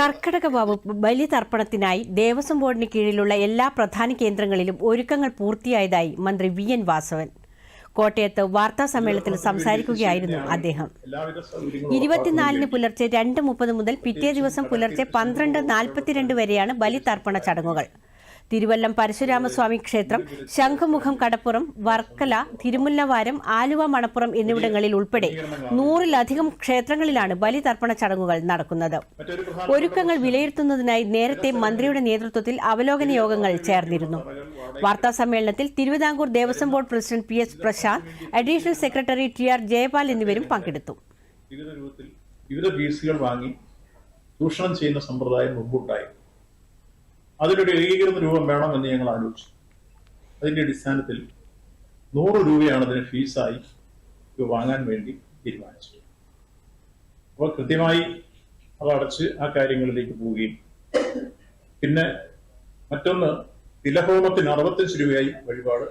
കർക്കടക വകുപ്പ് ബലിതർപ്പണത്തിനായി ദേവസ്വം ബോർഡിന് കീഴിലുള്ള എല്ലാ പ്രധാന കേന്ദ്രങ്ങളിലും ഒരുക്കങ്ങൾ പൂർത്തിയായതായി മന്ത്രി വി എൻ വാസവൻ. കോട്ടയത്ത് വാർത്താ സമ്മേളനത്തിൽ സംസാരിക്കുകയായിരുന്നു അദ്ദേഹം. ഇരുപത്തിനാലിന് പുലർച്ചെ രണ്ട് മുപ്പത് മുതൽ പിറ്റേ ദിവസം പുലർച്ചെ പന്ത്രണ്ട് നാൽപ്പത്തിരണ്ട് വരെയാണ് ബലിതർപ്പണ ചടങ്ങുകൾ. തിരുവല്ലം പരശുരാമസ്വാമി ക്ഷേത്രം ശംഖുമുഖം കടപ്പുറം വർക്കല തിരുമുല്ലവാരം ആലുവ മണപ്പുറം എന്നിവിടങ്ങളിൽ ഉൾപ്പെടെ നൂറിലധികം ക്ഷേത്രങ്ങളിലാണ് ബലിതർപ്പണ ചടങ്ങുകൾ നടക്കുന്നത്. ഒരുക്കങ്ങൾ വിലയിരുത്തുന്നതിനായി നേരത്തെ മന്ത്രിയുടെ നേതൃത്വത്തിൽ അവലോകന യോഗങ്ങൾ ചേർന്നിരുന്നു. വാർത്താ സമ്മേളനത്തിൽ Thiruvithamkoor Devaswom board president P S Prashanth additional secretary T R Jayapal എന്നിവരും പങ്കെടുത്തു. വിവിധ രൂപത്തിൽ വിവിധ ഫീസുകൾ വാങ്ങി ചൂഷണം ചെയ്യുന്ന സമ്പ്രദായം മുമ്പുണ്ടായി അതിനൊരു ഏകീകൃത രൂപം വേണമെന്ന് ഞങ്ങൾ ആലോചിച്ചു. അതിന്റെ അടിസ്ഥാനത്തിൽ നൂറ് രൂപയാണ് അതിന് ഫീസായി വാങ്ങാൻ വേണ്ടി തീരുമാനിച്ചത്. അപ്പോൾ കൃത്യമായി അത് അടച്ച് ആ കാര്യങ്ങളിലേക്ക് പോവുകയും. പിന്നെ മറ്റൊന്ന് തിലഹോമത്തിന് അറുപത്തഞ്ച് രൂപയായി വഴിപാട്